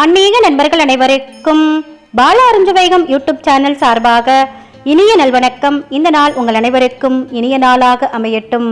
ஆன்மீக நண்பர்கள் அனைவருக்கும் பால அருஞ்சவைகம் யூடியூப் சேனல் சார்பாக இனிய நல்வணக்கம். இந்த நாள் உங்கள் அனைவருக்கும் இனிய நாளாக அமையட்டும்.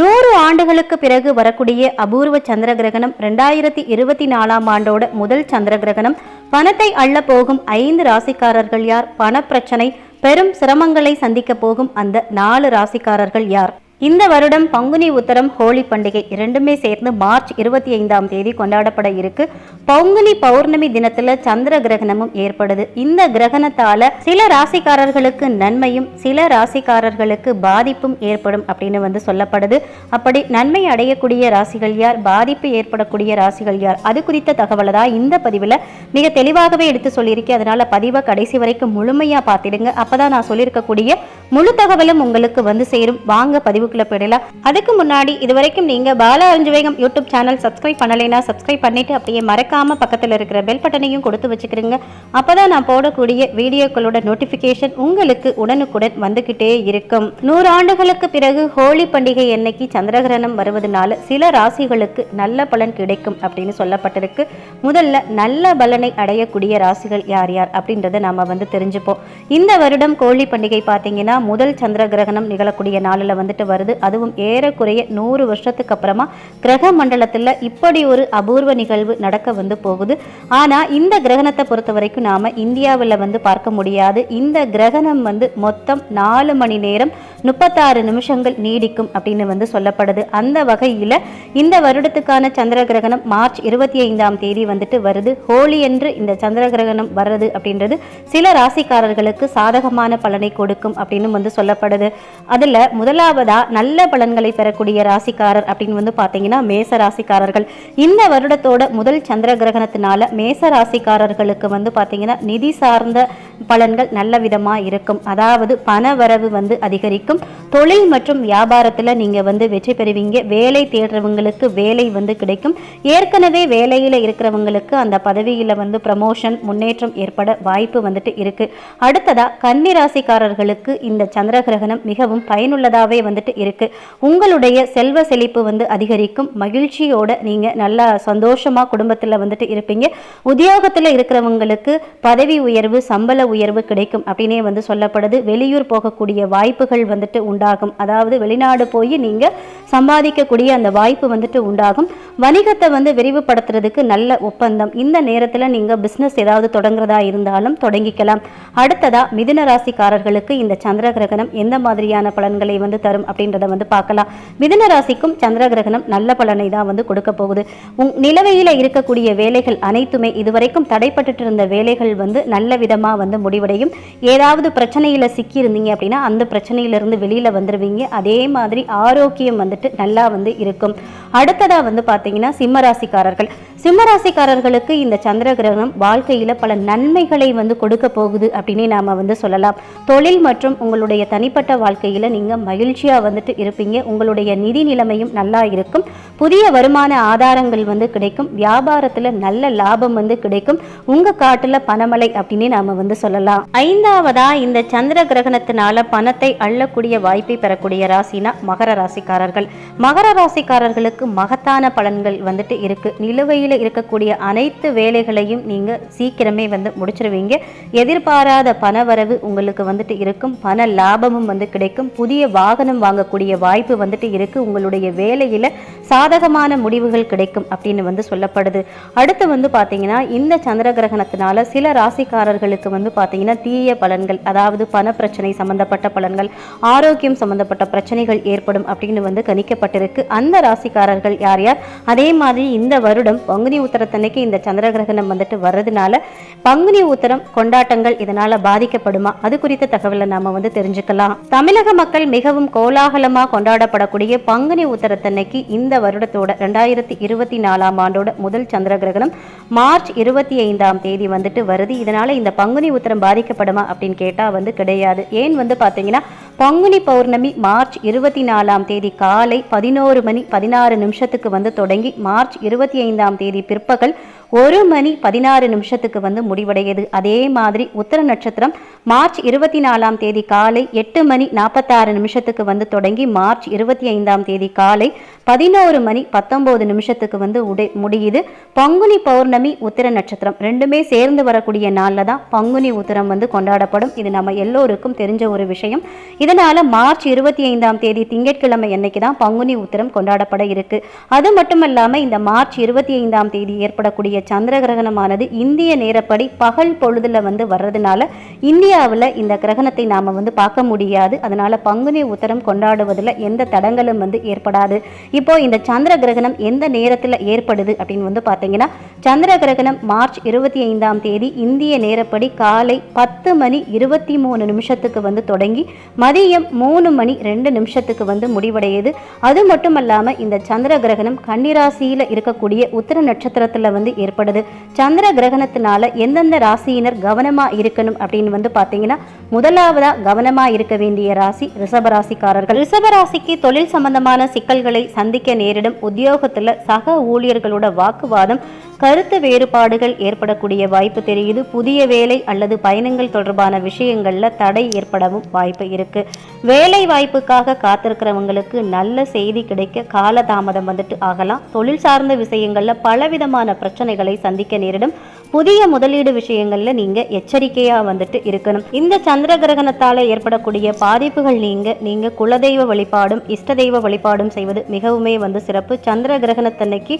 நூறு ஆண்டுகளுக்கு பிறகு வரக்கூடிய அபூர்வ சந்திர கிரகணம் ரெண்டாயிரத்தி இருபத்தி நாலாம் ஆண்டோட முதல் சந்திர கிரகணம். பணத்தை அள்ள போகும் ஐந்து ராசிக்காரர்கள் யார்? பணப்பிரச்சனை பெரும் சிரமங்களை சந்திக்க போகும் அந்த நாலு ராசிக்காரர்கள் யார்? இந்த வருடம் பங்குனி உத்தரம் ஹோலி பண்டிகை இரண்டுமே சேர்ந்து மார்ச் இருபத்தி ஐந்தாம் தேதி கொண்டாடப்பட இருக்கு. பங்குனி பௌர்ணமி தினத்துல சந்திர கிரகணமும் ஏற்படுது. இந்த கிரகணத்தால சில ராசிக்காரர்களுக்கு நன்மையும் சில ராசிக்காரர்களுக்கு பாதிப்பும் ஏற்படும் அப்படின்னு வந்து சொல்லப்படுது. அப்படி நன்மை அடையக்கூடிய ராசிகள் யார் பாதிப்பு ஏற்படக்கூடிய ராசிகள் யார்? அது குறித்த தகவலை தான் இந்த பதிவில் மிக தெளிவாகவே எடுத்து சொல்லியிருக்கேன் அதனால பதிவை கடைசி வரைக்கும் முழுமையா பார்த்துடுங்க. அப்பதான் நான் சொல்லியிருக்கக்கூடிய முழு தகவலும் உங்களுக்கு வந்து சேரும். வாங்க பதிவு பதிவுக்குள்ள போயிடலாம். அதுக்கு முன்னாடி இது வரைக்கும் நீங்க பாலா அஞ்சுவேகம் யூடியூப் சேனல் சப்ஸ்கிரைப் பண்ணலைன்னா சப்ஸ்கிரைப் பண்ணிவிட்டு அப்படியே மறக்காமல் பக்கத்தில் இருக்கிற பெல் பட்டனையும் கொடுத்து வச்சுக்கிறீங்க அப்பதான் நான் போடக்கூடிய வீடியோக்களோட நோட்டிஃபிகேஷன் உங்களுக்கு உடனுக்குடன் வந்துக்கிட்டே இருக்கும். நூறாண்டுகளுக்கு பிறகு ஹோலி பண்டிகை அன்னைக்கு சந்திரகிரகணம் வருவதனால சில ராசிகளுக்கு நல்ல பலன் கிடைக்கும் அப்படின்னு சொல்லப்பட்டிருக்கு. முதல்ல நல்ல பலனை அடையக்கூடிய ராசிகள் யார் யார் அப்படின்றத நாம் வந்து தெரிஞ்சுப்போம். இந்த வருடம் கோழி பண்டிகை பார்த்தீங்கன்னா முதல் சந்திர கிரகணம் நிகழக்கூடிய நாளில் வந்துட்டு வருது. அதுவும் ஏறக்குறைய நூறு வருஷத்துக்கு அப்புறமா கிரக மண்டலத்தில் இப்படி ஒரு அபூர்வ நிகழ்வு நடக்க வந்து போகுது. ஆனால் இந்த கிரகணத்தை பொறுத்த வரைக்கும் நாம் இந்தியாவில் வந்து பார்க்க முடியாது. இந்த கிரகணம் வந்து மொத்தம் நாலு மணி நேரம் முப்பத்தாறு நிமிஷங்கள் நீடிக்கும் அப்படின்னு வந்து சொல்லப்படுது. அந்த வகையில் இந்த வருடத்துக்கான சந்திர கிரகணம் மார்ச் இருபத்தி ஐந்தாம் தேதி வந்துட்டு வருது. ஹோலி என்று இந்த சந்திர கிரகணம் வர்றது அப்படின்றது சில ராசிக்காரர்களுக்கு சாதகமான பலனை கொடுக்கும் அப்படின்னு வந்து சொல்லப்படுது. அதில் முதலாவதாக நல்ல பலன்களை பெறக்கூடிய ராசிக்காரர் அப்படின்னு வந்து பார்த்தீங்கன்னா மேச ராசிக்காரர்கள். இந்த வருடத்தோட முதல் சந்திர கிரகணத்தினால மேச ராசிக்காரர்களுக்கு வந்து பார்த்தீங்கன்னா நிதி சார்ந்த பலன்கள் நல்ல விதமாக இருக்கும். அதாவது பண வரவு வந்து அதிகரிக்கும். கிடைக்கும் தொழில் மற்றும் வியாபாரத்தில் நீங்கள் வந்து வெற்றி பெறுவீங்க. வேலை தேடுறவங்களுக்கு வேலை வந்து கிடைக்கும். ஏற்கனவே வேலையில் இருக்கிறவங்களுக்கு அந்த பதவியில் வந்து ப்ரமோஷன் முன்னேற்றம் ஏற்பட வாய்ப்பு வந்துட்டு இருக்குது அடுத்ததாக கன்னிராசிக்காரர்களுக்கு இந்த சந்திர கிரகணம் மிகவும் பயனுள்ளதாகவே வந்துட்டு இருக்குது உங்களுடைய செல்வ செழிப்பு வந்து அதிகரிக்கும். மகிழ்ச்சியோட நீங்கள் நல்லா சந்தோஷமாக குடும்பத்தில் வந்துட்டு இருப்பீங்க. உத்தியோகத்தில் இருக்கிறவங்களுக்கு பதவி உயர்வு சம்பள உயர்வு கிடைக்கும் அப்படின்னே வந்து சொல்லப்படுது. வெளியூர் போகக்கூடிய வாய்ப்புகள் வந்து வந்துட்டு உண்டாகும். அதாவது வெளிநாடு போய் நீங்கள் சம்பாதிக்கக்கூடிய அந்த வாய்ப்பு வந்துட்டு உண்டாகும். வணிகத்தை வந்து விரிவுபடுத்துறதுக்கு நல்ல ஒப்பந்தம். இந்த நேரத்தில் நீங்கள் பிஸ்னஸ் ஏதாவது தொடங்குறதா இருந்தாலும் தொடங்கிக்கலாம். அடுத்ததா மிதுன ராசிக்காரர்களுக்கு இந்த சந்திர கிரகணம் எந்த மாதிரியான பலன்களை வந்து தரும் அப்படின்றத வந்து பார்க்கலாம். மிதுன ராசிக்கும் சந்திர கிரகணம் நல்ல பலனை தான் வந்து கொடுக்க போகுது. உங் நிலவையில் இருக்கக்கூடிய வேலைகள் அனைத்துமே இதுவரைக்கும் தடைப்பட்டு இருந்த வேலைகள் வந்து நல்ல விதமாக வந்து முடிவடையும். ஏதாவது பிரச்சனையில் சிக்கியிருந்தீங்க அப்படின்னா அந்த பிரச்சனையிலிருந்து இருந்து வெளியில் வந்துடுவீங்க அதே மாதிரி ஆரோக்கியம் வந்துட்டு நல்லா வந்து இருக்கும். அடுத்ததாக வந்து பார்த்தீங்கன்னா சிம்மராசிக்காரர்கள். சிம்மராசிக்காரர்களுக்கு இந்த சந்திர கிரகணம் வாழ்க்கையில் பல நன்மைகளை வந்து கொடுக்க போகுது அப்படின்னு நாம் வந்து சொல்லலாம். தொழில் மற்றும் உங்களுடைய தனிப்பட்ட வாழ்க்கையில் நீங்கள் மகிழ்ச்சியாக வந்துட்டு இருப்பீங்க. உங்களுடைய நிதி நிலைமையும் நல்லா இருக்கும். புதிய வருமான ஆதாரங்கள் வந்து கிடைக்கும். வியாபாரத்தில் நல்ல லாபம் வந்து கிடைக்கும். உங்கள் காட்டில் பணமலை அப்படின்னு நாம் வந்து சொல்லலாம். ஐந்தாவதாக இந்த சந்திர கிரகணத்தினால பணத்தை அள்ளக்கூடிய வாய்ப்பை பெறக்கூடிய ராசினா மகர ராசிக்காரர்கள். மகர ராசிக்காரர்களுக்கு மகத்தான பலன்கள் வந்துட்டு இருக்கு. நிலுவையில் இருக்கக்கூடிய அனைத்து வேலைகளையும் நீங்க சீக்கிரமே வந்து முடிச்சிருவீங்க. எதிர்பாராத பணவரவு உங்களுக்கு வந்துட்டு இருக்கும். பண லாபமும் வந்து கிடைக்கும். புதிய வாகனம் வாங்கக்கூடிய வாய்ப்பு வந்துட்டு இருக்கு. உங்களுடைய வேலையில சாதகமான முடிவுகள் கிடைக்கும் அப்படின்னு வந்து சொல்லப்படுது. அடுத்து வந்து பார்த்தீங்கன்னா இந்த சந்திர கிரகணத்தினால சில ராசிக்காரர்களுக்கு வந்து பார்த்தீங்கன்னா தீய பலன்கள் அதாவது பண பிரச்சனை சம்பந்தப்பட்ட பலன்கள் ஆரோக்கியம் சம்பந்தப்பட்ட பிரச்சனைகள் ஏற்படும் அப்படின்னு வந்து கணிக்கப்பட்டிருக்கு. அந்த ராசிக்காரர்கள் யார் யார்? அதே மாதிரி இந்த வருடம் பங்குனி உத்தரத்தன்னைக்கு இந்த சந்திர கிரகணம் வந்துட்டு வர்றதுனால பங்குனி உத்தரம் கொண்டாட்டங்கள் இதனால பாதிக்கப்படுமா? அது குறித்த தகவலை நாம வந்து தெரிஞ்சுக்கலாம். தமிழக மக்கள் மிகவும் கோலாகலமா கொண்டாடப்படக்கூடிய பங்குனி உத்தரத்தன்னைக்கு இந்த வருடத்தோட ரெண்டாயிரத்தி இருபத்தி நாலாம் ஆண்டோட முதல் சந்திர கிரகணம் மார்ச் இருபத்தி ஐந்தாம் தேதி வந்துட்டு வருது. இதனால இந்த பங்குனி உத்தரம் பாதிக்கப்படுமா அப்படின்னு கேட்டா வந்து கிடையாது. ஏன் வந்து பாத்தீங்கன்னா பங்குனி பௌர்ணமி மார்ச் இருபத்தி நாலாம் தேதி காலை பதினோரு மணி பதினாறு நிமிஷத்துக்கு வந்து தொடங்கி மார்ச் இருபத்தி ஐந்தாம் தேதி பிற்பகல் ஒரு மணி பதினாறு நிமிஷத்துக்கு வந்து முடிவடையுது அதே மாதிரி உத்தர நட்சத்திரம் மார்ச் இருபத்தி நாலாம் தேதி காலை எட்டு மணி நாற்பத்தாறு நிமிஷத்துக்கு வந்து தொடங்கி மார்ச் இருபத்தி ஐந்தாம் தேதி காலை பதினோரு மணி பத்தொம்போது நிமிஷத்துக்கு வந்து உடை முடியுது. பங்குனி பௌர்ணமி உத்திர நட்சத்திரம் ரெண்டுமே சேர்ந்து வரக்கூடிய நாளில் தான் பங்குனி உத்திரம் வந்து கொண்டாடப்படும். இது நம்ம எல்லோருக்கும் தெரிஞ்ச ஒரு விஷயம். இதனால் மார்ச் இருபத்தி ஐந்தாம் தேதி திங்கட்கிழமை அன்னைக்கு தான் பங்குனி உத்திரம் கொண்டாடப்பட இருக்கு. அது மட்டும் இல்லாம இந்த மார்ச் இருபத்தி ஐந்தாம் தேதி ஏற்படக்கூடிய சந்திர கிரகணமானது இந்திய நேரப்படி பகல் பொழுதில் வந்து வர்றதுனால இந்தியாவில் இந்த கிரகணத்தை நாம் வந்து பார்க்க முடியாது. அதனால் பங்குனி உத்தரம் கொண்டாடுவதில் எந்த தடங்களும் வந்து ஏற்படாது. இப்போ இந்த சந்திர கிரகணம் எந்த நேரத்தில் ஏற்படுது அப்படின்னு வந்து பார்த்தீங்கன்னா சந்திர கிரகணம் மார்ச் இருபத்தி ஐந்தாம் தேதி இந்திய நேரப்படி காலை பத்து மணி இருபத்தி மூணு நிமிஷத்துக்கு வந்து தொடங்கி மதியம் மூணு மணி ரெண்டு நிமிஷத்துக்கு வந்து முடிவடையுது. அது மட்டும் இல்லாமல் இந்த சந்திர கிரகணம் கன்னிராசியில் இருக்கக்கூடிய உத்தர நட்சத்திரத்தில் வந்து ஏற்படுது. சந்திர கிரகணத்தினால எந்தெந்த ராசியினர் கவனமாக இருக்கணும் அப்படின்னு வந்து பார்த்தீங்கன்னா முதலாவதா கவனமாக இருக்க வேண்டிய ராசி ரிஷபராசிக்காரர்கள். ரிஷபராசிக்கு தொழில் சம்பந்தமான சிக்கல்களை சந்திக்க நேரிடும். உத்தியோகத்தில் சக ஊழியர்களோட வாக்குவாதம் கருத்து வேறுபாடுகள் ஏற்படக்கூடிய வாய்ப்பு தெரியுது. புதிய வேலை அல்லது பயணங்கள் தொடர்பான விஷயங்களில் தடை ஏற்படவும் வாய்ப்பு இருக்கு. வேலை வாய்ப்புக்காக காத்திருக்கிறவங்களுக்கு நல்ல செய்தி கிடைக்க காலதாமதம் வந்துட்டு ஆகலாம். தொழில் சார்ந்த விஷயங்களில் பலவிதமான பிரச்சனைகளை சந்திக்க நேரிடும். புதிய முதலீடு விஷயங்கள்ல நீங்க எச்சரிக்கையா வந்துட்டு இருக்கணும். இந்த சந்திர கிரகணத்தால ஏற்படக்கூடிய பாதிப்புகள் நீங்க நீங்க குலதெய்வ வழிபாடும் இஷ்ட தெய்வ வழிபாடும் செய்வது மிகவுமே வந்து சிறப்பு. சந்திர கிரகணத்தன்னைக்கு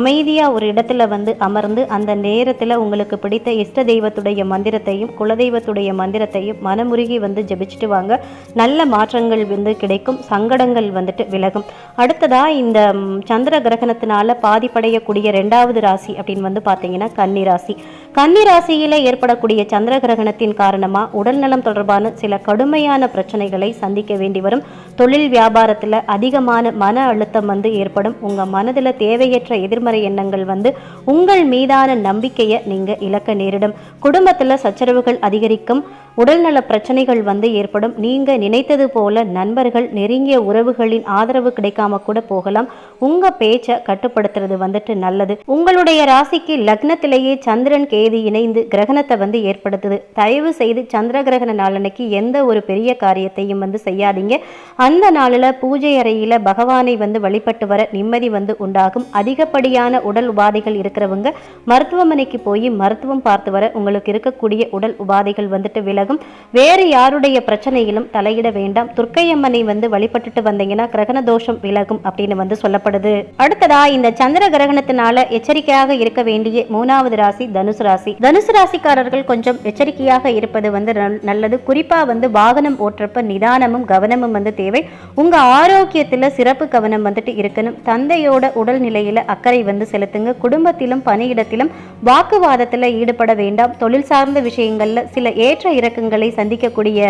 அமைதியா ஒரு இடத்துல வந்து அமர்ந்து அந்த நேரத்துல உங்களுக்கு பிடித்த இஷ்ட தெய்வத்துடைய மந்திரத்தையும் குலதெய்வத்துடைய மந்திரத்தையும் மனமுருகி வந்து ஜெபிச்சுட்டு வாங்க. நல்ல மாற்றங்கள் வந்து கிடைக்கும். சங்கடங்கள் வந்துட்டு விலகும். அடுத்ததா இந்த சந்திர கிரகணத்தினால பாதிப்படையக்கூடிய ரெண்டாவது ராசி அப்படின்னு வந்து பாத்தீங்கன்னா கன்னி ராசி கன்னி ராசியில ஏற்படக்கூடிய சந்திர கிரகணத்தின் காரணமா உடல்நலம் தொடர்பான சில கடுமையான பிரச்சனைகளை சந்திக்க வேண்டி வரும். தொழில் வியாபாரத்துல அதிகமான மன அழுத்தம் வந்து ஏற்படும். உங்க மனதுல தேவையற்ற எதிர்மறை எண்ணங்கள் வந்து உங்கள் மீதான நம்பிக்கையை நீங்க இழக்க நேரிடும். குடும்பத்துல சச்சரவுகள் அதிகரிக்கும். உடல்நல பிரச்சனைகள் வந்து ஏற்படும். நீங்க நினைத்தது போல நண்பர்கள் நெருங்கிய உறவுகளின் ஆதரவு கிடைக்காம கூட போகலாம். உங்க பேச்சை கட்டுப்படுத்துறது வந்துட்டு நல்லது. உங்களுடைய ராசிக்கு லக்னத்திலேயே சந்திரன் கே தேதி இணைந்து கிரகணத்தை வந்து ஏற்படுத்துது. தயவு செய்து சந்திர கிரகண நாளன்னைக்கு எந்த ஒரு பெரிய காரியத்தையும் வந்து செய்யாதீங்க. அந்த நாளில் பூஜை அறையில் பகவானை வந்து வழிபட்டு வர நிம்மதி வந்து உண்டாகும். அதிகப்படியான உடல் உபாதைகள் இருக்கிறவங்க மருத்துவமனைக்கு போய் மருத்துவம் பார்த்து வர உங்களுக்கு இருக்கக்கூடிய உடல் உபாதைகள் வந்துட்டு விலகும். வேறு யாருடைய பிரச்சனையிலும் தலையிட வேண்டாம். துர்க்கையம்மனை வந்து வழிபட்டுட்டு வந்தீங்கன்னா கிரகண தோஷம் விலகும் அப்படின்னு வந்து சொல்லப்படுது. அடுத்ததா இந்த சந்திர கிரகணத்தினால எச்சரிக்கையாக இருக்க வேண்டிய மூணாவது ராசி தனுசு ராசி தனுசு ராசிக்காரர்கள் கொஞ்சம் எச்சரிக்கையாக இருப்பது வந்து நல்லது. குறிப்பா வந்து வாகனம் ஓட்டுறப்ப நிதானமும் கவனமும் வந்து தேவை. உங்க ஆரோக்கியத்துல சிறப்பு கவனம் வந்துட்டு இருக்கணும். தந்தையோட உடல் நிலையில அக்கறை வந்து செலுத்துங்க. குடும்பத்திலும் பணியிடத்திலும் வாக்குவாதத்துல ஈடுபட வேண்டாம். தொழில் சார்ந்த விஷயங்கள்ல சில ஏற்ற இறக்கங்களை சந்திக்கக்கூடிய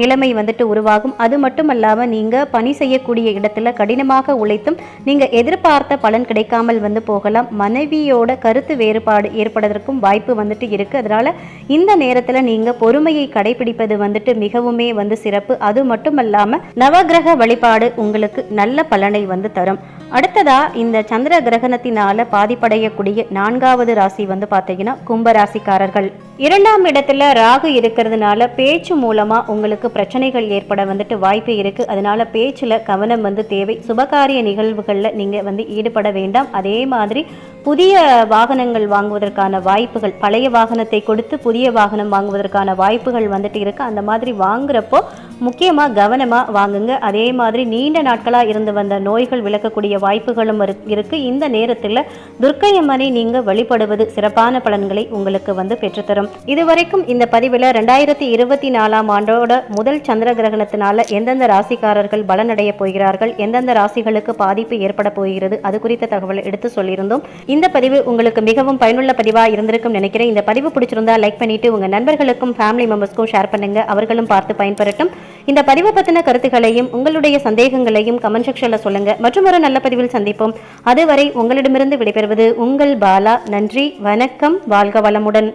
நிலைமை வந்துட்டு உருவாகும். அது மட்டுமல்லாம நீங்க பணி செய்யக்கூடிய இடத்துல கடினமாக உழைத்தும் நீங்க எதிர்பார்த்த பலன் கிடைக்காமல் வந்து போகலாம். மனைவியோட கருத்து வேறுபாடு ஏற்படுவதற்கும் வாய்ப்பு அளவுக்கு வந்துட்டு இருக்குது அதனால் இந்த நேரத்தில் நீங்கள் பொறுமையை கடைபிடிப்பது வந்துட்டு மிகவுமே வந்து சிறப்பு. அது மட்டும் இல்லாமல் நவகிரக வழிபாடு உங்களுக்கு நல்ல பலனை வந்து தரும். அடுத்ததா இந்த சந்திர கிரகணத்தினால பாதிப்படையக்கூடிய நான்காவது ராசி வந்து பார்த்தீங்கன்னா கும்ப ராசிக்காரர்கள் இரண்டாம் இடத்துல ராகு இருக்கிறதுனால பேச்சு மூலமா உங்களுக்கு பிரச்சனைகள் ஏற்பட வந்துட்டு வாய்ப்பு இருக்கு. அதனால பேச்சுல கவனம் வந்து தேவை. சுபகாரிய நிகழ்வுகளில் நீங்க வந்து ஈடுபட வேண்டாம். அதே மாதிரி புதிய வாகனங்கள் வாங்குவதற்கான வாய்ப்புகள் பழைய வாகனத்தை கொடுத்து புதிய வாகனம் வாங்குவதற்கான வாய்ப்புகள் வந்துட்டு இருக்கு. அந்த மாதிரி வாங்குறப்போ முக்கியமா கவனமாக வாங்குங்க. அதே மாதிரி நீண்ட நாட்களா இருந்து வந்த நோய்கள் விளக்கக்கூடிய வாய்ப்புகளும் இருக்கு. இந்த நேரத்தில் துர்க்கையம்மனை நீங்கள் வழிபடுவது சிறப்பான பலன்களை உங்களுக்கு வந்து பெற்றுத்தரும். இதுவரைக்கும் இந்த பதிவில் ரெண்டாயிரத்தி இருபத்தி நாலாம் ஆண்டோட முதல் சந்திர கிரகணத்தினால எந்தெந்த ராசிக்காரர்கள் பலனடைய போகிறார்கள் எந்தெந்த ராசிகளுக்கு பாதிப்பு ஏற்பட போகிறது அது குறித்த தகவலை எடுத்து சொல்லியிருந்தோம். இந்த பதிவு உங்களுக்கு மிகவும் பயனுள்ள பதிவாக இருந்திருக்கும் நினைக்கிறேன். இந்த பதிவு பிடிச்சிருந்தா லைக் பண்ணிட்டு உங்க நண்பர்களுக்கும் ஃபேமிலி மெம்பர்ஸ்க்கும் ஷேர் பண்ணுங்க. அவர்களும் பார்த்து பயன்பெறட்டும். இந்த பதிவை பற்றின கருத்துக்களையும் உங்களுடைய சந்தேகங்களையும் கமெண்ட் செக்ஷனில் சொல்லுங்க. மற்றும் ஒரு நல்ல பதிவில் சந்திப்போம். அதுவரை உங்களிடமிருந்து விடைபெறுவது உங்கள் பாலா. நன்றி வணக்கம் வாழ்க வளமுடன்.